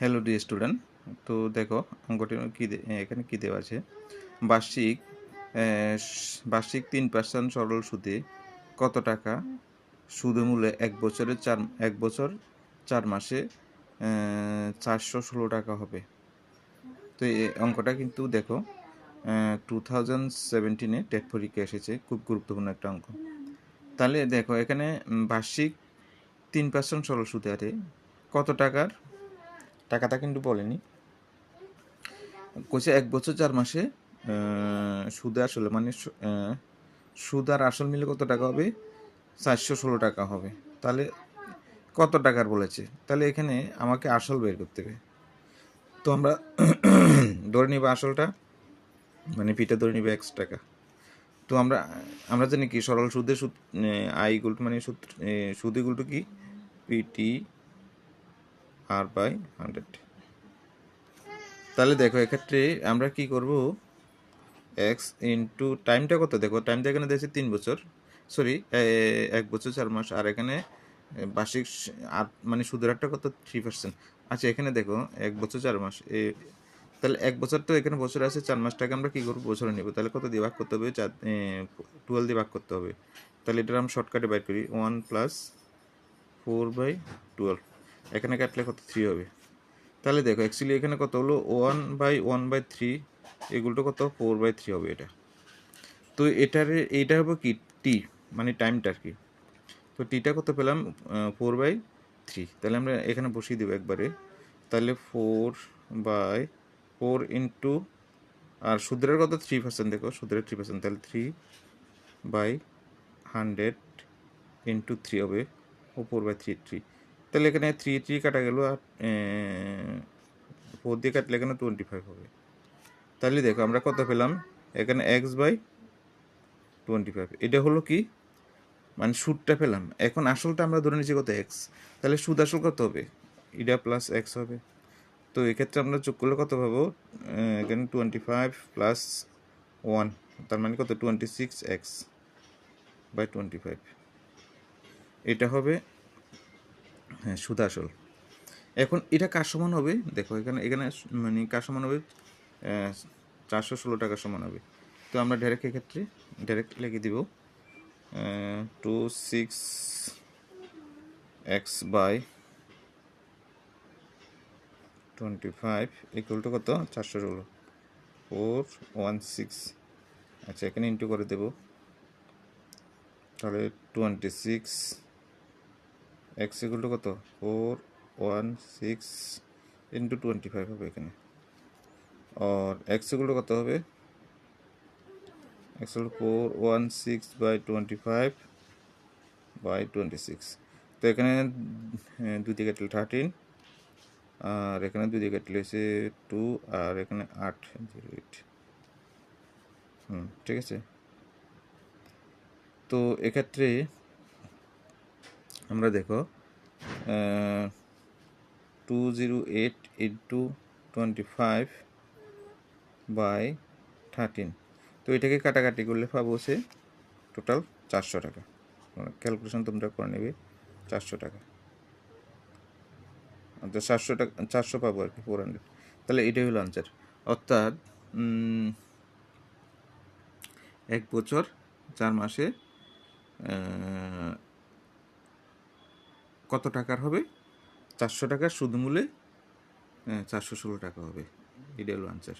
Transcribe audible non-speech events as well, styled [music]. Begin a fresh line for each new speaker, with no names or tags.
Hello D student তো দেখো, অঙ্কটি কী এখানে কী দেওয়া আছে? বার্ষিক বার্ষিক তিন পার্সেন্ট সরল সুদে কত টাকা? সুদে মূল্যে এক বছরে চার এক বছর চার মাসে চারশো ষোলো টাকা হবে। তো এই অঙ্কটা কিন্তু দেখো টু থাউজেন্ড সেভেন্টিনে টেট পরীক্ষা এসেছে। খুব গুরুত্বপূর্ণ একটা অঙ্ক। তাহলে দেখো, এখানে বার্ষিক তিন পার্সেন্ট সরল সুদে আরে কত টাকার? টাকাটা কিন্তু বলেনি। কইছে এক বছর চার মাসে সুদে আসলে মানে সুদ আর আসল মিলে কত টাকা হবে? চারশো ষোলো টাকা হবে। তাহলে কত টাকার বলেছে? তাহলে এখানে আমাকে আসল বের করতে হবে। তো আমরা [coughs] ধরে নিব আসলটা মানে পিটা ধরে নিবে একশো টাকা। তো আমরা আমরা জানি কি, সরল সুদের সুদ আই মানে সুদ সুদ কি? পিটি আর বাই হান্ড্রেড তাহলে দেখো, এক্ষেত্রে আমরা কি করব? এক্স ইন্টু টাইমটা কত? দেখো টাইমটা এখানে দিয়েছে তিন বছর। সরি এক বছর, চার মাস। আর এখানে বার্ষিক আট মানে সুদের হারটা কত? থ্রি পার্সেন্ট আচ্ছা এখানে দেখো, এক বছর, চার মাস। এ, তাহলে এক বছর তো এখানে বছর আছে, চার মাসটাকে আমরা কী করব? বছরে নেব। তাহলে কত দিয়ে ভাগ করতে হবে? চার টুয়েলভ দিয়ে ভাগ করতে হবে। তাহলে এটা আমরা শর্টকাটে বাইর করি। One plus four by twelve এখানে কাটলে কত থ্রি হবে? তাহলে দেখো অ্যাকচুয়ালি এখানে কত হলো? One by one by three এগুলোটা কত? ফোর বাই থ্রি হবে এটা। তো এটার, এইটা হবে কি? টি মানে টাইমটা আর কি। তো টিটা কত পেলাম? ফোর বাই থ্রি তাহলে আমরা এখানে বসিয়ে দেবো একবারে। তাহলে ফোর বাই ফোর ইন্টু আর সুদের কত? থ্রি পার্সেন্ট দেখো সুদের থ্রি পার্সেন্ট তাহলে three by hundred into three হবে। ও ফোর বাই থ্রি থ্রি তাহলে এখানে থ্রি থ্রি কাটা গেল আর ফোর দিয়ে কাটলে এখানে টোয়েন্টি ফাইভ হবে। তাহলে দেখো আমরা কত পেলাম? এখানে এক্স বাই টোয়েন্টি ফাইভ এটা হলো কি? মানে সুদটা পেলাম। এখন আসলটা আমরা ধরে নিচ্ছি কত? এক্স তাহলে সুদ আসল কত হবে? ইডা প্লাস এক্স হবে। তো এক্ষেত্রে আমরা যোগ করলে কত পাবো? এখানে টোয়েন্টি ফাইভ প্লাস ওয়ান তার মানে কত? Twenty six X by twenty five এটা হবে হ্যাঁ সুদ আসল। এখন এটা কার সমান হবে? দেখো, এখানে এখানে মানে কার সমান হবে? চারশো ষোলো টাকা সমান হবে। তো আমরা ডাইরেক্ট এক্ষেত্রে ডাইরেক্ট লিখে দিব two six X by twenty five equal to কত? চারশো ষোলো। ফোর ওয়ান সিক্স আচ্ছা এখানে ইন্টু করে দেব। তাহলে twenty six X equal to কত? Four one six into twenty five হবে এখানে। আর এক্স ইকুয়াল টু কত হবে? এক্স হলো four one six by twenty five by twenty six তো এখানে দুই দিকে কাটলে থার্টিন আর এখানে দুই দিকে কাটলে হচ্ছে টু আর এখানে আট জিরো এইট হুম, ঠিক আছে? তো এক্ষেত্রে আমরা দেখো two zero eight into twenty five by thirteen তো এটাকে কাটাকাটি করলে পাবো সে টোটাল চারশো টাকা। ক্যালকুলেশন তোমরা করে নেবে, চারশো টাকা। অর্থাৎ চারশো টাকা, চারশো পাবো আর কি ফোর হান্ড্রেড তাহলে এটাই হলো আনসার অর্থাৎ এক বছর, চার মাসে কত টাকার হবে? চারশো টাকার সুদ মূলে চারশো ষোলো টাকা হবে। এটা হলো আনসার